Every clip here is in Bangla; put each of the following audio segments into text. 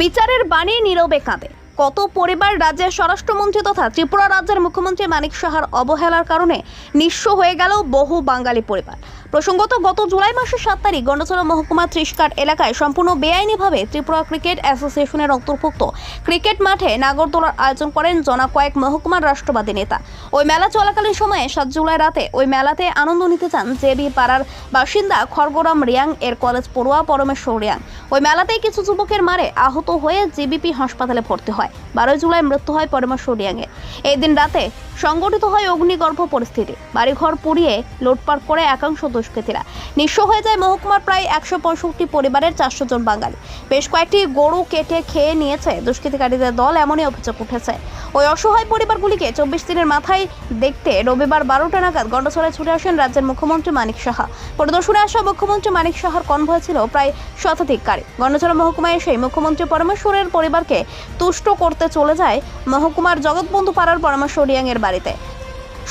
বিচারের বাণী নীরবে কাঁদে। কত পরিবার রাজ্যের স্বরাষ্ট্রমন্ত্রী তথা ত্রিপুরা রাজ্যের মুখ্যমন্ত্রী মানিক সাহার অবহেলার কারণে নিঃস্ব হয়ে গেল বহু বাঙালি পরিবার। প্রসঙ্গত, গত জুলাই মাসের সাত তারিখ গন্ডচড়া মহকুমা ত্রিশকাট এলাকায় সম্পূর্ণ বেআইনিভাবে ত্রিপুরা ক্রিকেট অ্যাসোসিয়েশনের অন্তর্ভুক্ত ক্রিকেট মাঠে নাগরদোলার আয়োজন করেন জনা কয়েক মহকুমার রাষ্ট্রবাদী নেতা। ওই মেলা চলাকালীন সময়ে সাত জুলাই রাতে ওই মেলাতে আনন্দ নিতে চান জেবি পাড়ার বাসিন্দা খড়গোরাম রিয়াং, এর কলেজ পড়ুয়া পরমেশ্বর রিয়াং। ওই মেলাতেই কিছু যুবকের মারে আহত হয়ে জিবিপি হাসপাতালে ভর্তি হয়। বারোই জুলাই মৃত্যু হয় পরমেশ্বর রিয়াংয়ের এই দিন রাতে সংগঠিত হয় অগ্নিগর্ভ পরিস্থিতি। বাড়িঘর পুড়িয়ে লুটপাট করে একাংশ দুষ্কৃতীরা। নিঃস্ব হয়ে যায় মহকুমার প্রায় একশো পঁয়ষট্টি পরিবারের চারশো জন বাঙালি। বেশ কয়েকটি গরু কেটে খেয়ে নিয়েছে দুষ্কৃতিকারীদের দল, এমনই অভিযোগ উঠেছে। ওই অসহায় পরিবারগুলিকে চব্বিশ দিনের মাথায় দেখতে রবিবার বারোটা নাগাদ গন্ডছড়ায় ছুটে আসেন রাজ্যের মুখ্যমন্ত্রী মানিক সাহা। পরিদর্শনে আসা মুখ্যমন্ত্রী মানিক সাহার কনভয় ছিল প্রায় শতাধিক গাড়ি। গন্ডছড়া মহকুমায় এসে মুখ্যমন্ত্রী পরমেশ্বরের পরিবারকে তুষ্ট করতে চলে যায় মহকুমার জগৎবন্ধু পাড়ার পরমেশ্বর রিয়াংয়ের বাড়িতে।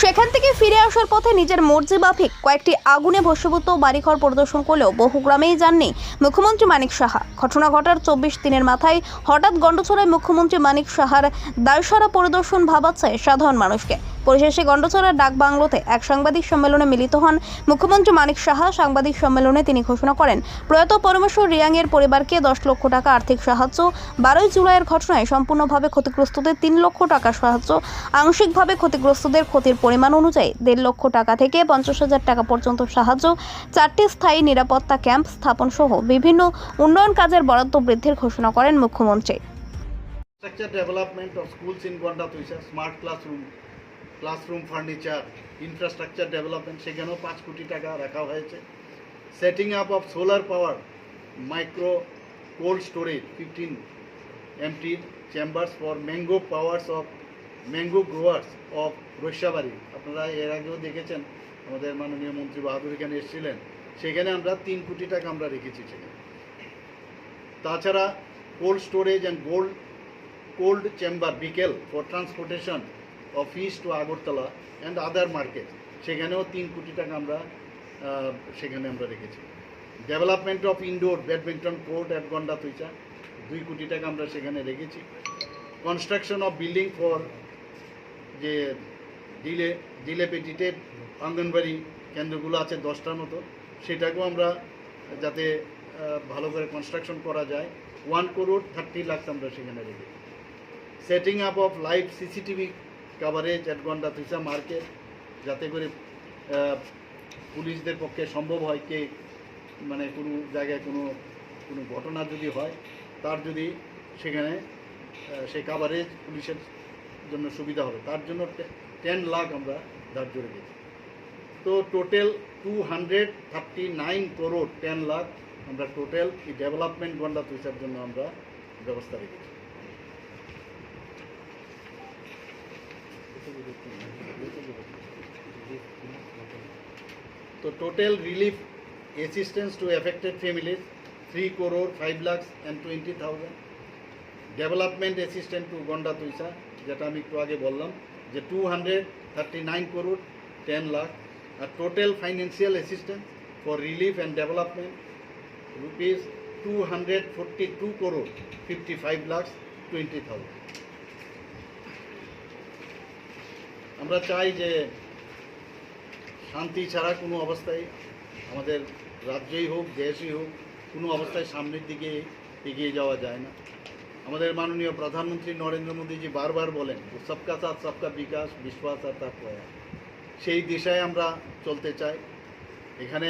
সেখান থেকে ফিরে আসার পথে নিজের মর্জি মাফিক কয়েকটি আগুনে ভস্মীভূত বাড়িঘর পরিদর্শন করলেও বহু গ্রামেই যাননি মুখ্যমন্ত্রী মানিক সাহা। ঘটনা ঘটার চব্বিশ দিনের মাথায় হঠাৎ গন্ডছড়ায় মুখ্যমন্ত্রী মানিক সাহার দায়সারা পরিদর্শন ভাবাচ্ছে সাধারণ মানুষকে। পরিশেষে গন্ডছড়ার ডাক বাংলোতে এক সাংবাদিক সম্মেলনে মিলিত হন মুখ্যমন্ত্রী মানিক সাহা। সাংবাদিক সম্মেলনে তিনি ঘোষণা করেন প্রয়াত পরমেশ্বর রিয়াংয়ের পরিবারকে দশ লক্ষ টাকা আর্থিক সাহায্য বারোই জুলাইয়ের ঘটনায় সম্পূর্ণভাবে ক্ষতিগ্রস্তদের তিন লক্ষ টাকা সাহায্য আংশিকভাবে ক্ষতিগ্রস্তদের ক্ষতির পরিমাণ অনুযায়ী দেড় লক্ষ টাকা থেকে পঞ্চাশ হাজার টাকা পর্যন্ত সাহায্য চারটি স্থায়ী নিরাপত্তা ক্যাম্প স্থাপন সহ বিভিন্ন উন্নয়ন কাজের বরাদ্দ বৃদ্ধির ঘোষণা করেন মুখ্যমন্ত্রী। Structure development of schools in Gonda Tuisa, smart classroom, classroom furniture infrastructure development সেখানেও পাঁচ কোটি টাকা রাখা হয়েছে। Setting up of solar power micro cold storage fifteen MT chambers for mango powers of mango growers of Raishabari আপনারা এর আগেও দেখেছেন, আমাদের মাননীয় মন্ত্রী বাহাদুর এখানে এসেছিলেন। সেখানে আমরা তিন কোটি টাকা আমরা রেখেছি সেখানে। তাছাড়া cold storage and gold cold chamber vehicle for transportation fish to Agartala and other market সেখানেও তিন কোটি টাকা আমরা সেখানে আমরা রেখেছি। Development of indoor badminton court at Gandatwisa দুই কোটি টাকা আমরা সেখানে রেখেছি। কনস্ট্রাকশন অফ বিল্ডিং ফর যে ডিলে ডিলেপেটিটেড অঙ্গনবাড়ি কেন্দ্রগুলো আছে দশটার মতো, সেটাকেও আমরা যাতে ভালো করে কনস্ট্রাকশন করা যায় ওয়ান করোড থার্টি লাখ আমরা সেখানে রেখেছি। Setting up of live CCTV coverage at Ganda Twisa market যাতে করে পুলিশদের পক্ষে সম্ভব হয় কে মানে কোনো জায়গায় কোনো কোনো ঘটনা যদি হয়, তার যদি সেখানে সেই কাভারেজ পুলিশের জন্য সুবিধা হবে। তার জন্য টেন লাখ আমরা ধার্য রেখেছি তো total two hundred thirty nine crore ten lakh আমরা টোটাল এই ডেভেলপমেন্ট গন্ডা তুইসার জন্য আমরা ব্যবস্থা রেখেছি। তো total relief assistance to affected families three crore five lakhs and twenty thousand development assistant to Gandatwisa যেটা আমি একটু আগে বললাম, যে two hundred thirty nine crore ten lakh R total financial assistance for relief and development rupees two hundred forty two crore fifty five lakhs twenty thousand আমরা চাই যে শান্তি ছাড়া কোনো অবস্থায় আমাদের রাজ্যই হোক, দেশই হোক, কোনো অবস্থায় সামনের দিকে এগিয়ে যাওয়া যায় না। আমাদের মাননীয় প্রধানমন্ত্রী নরেন্দ্র মোদীজি বারবার বলেন, সবকা সাথ, সবকা বিকাশ, বিশ্বাস আর তার প্রয়াস। সেই দিশায় আমরা চলতে চাই। এখানে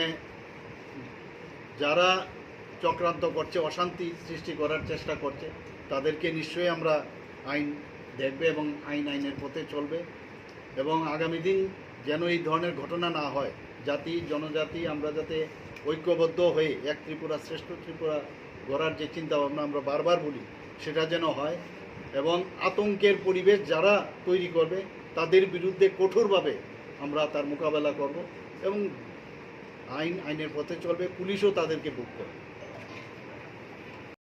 যারা চক্রান্ত করছে, অশান্তি সৃষ্টি করার চেষ্টা করছে, তাদেরকে নিশ্চয়ই আমরা আইন দেখবে এবং আইন আইনের পথে চলবে। এবং আগামী দিন যেন এই ধরনের ঘটনা না হয়, জাতি, জনজাতি, আমরা যাতে ঐক্যবদ্ধ হয়ে এক ত্রিপুরা শ্রেষ্ঠ ত্রিপুরা গড়ার যে চিন্তা ভাবনা আমরা বারবার বলি, সেটা যেন হয় এবং আতঙ্কের পরিবেশ যারা তৈরি করবে, তাদের বিরুদ্ধে কঠোরভাবে আমরা তার মোকাবেলা করব এবং আইন, আইনের পথে চলবে, পুলিশও তাদেরকে বুক করবে।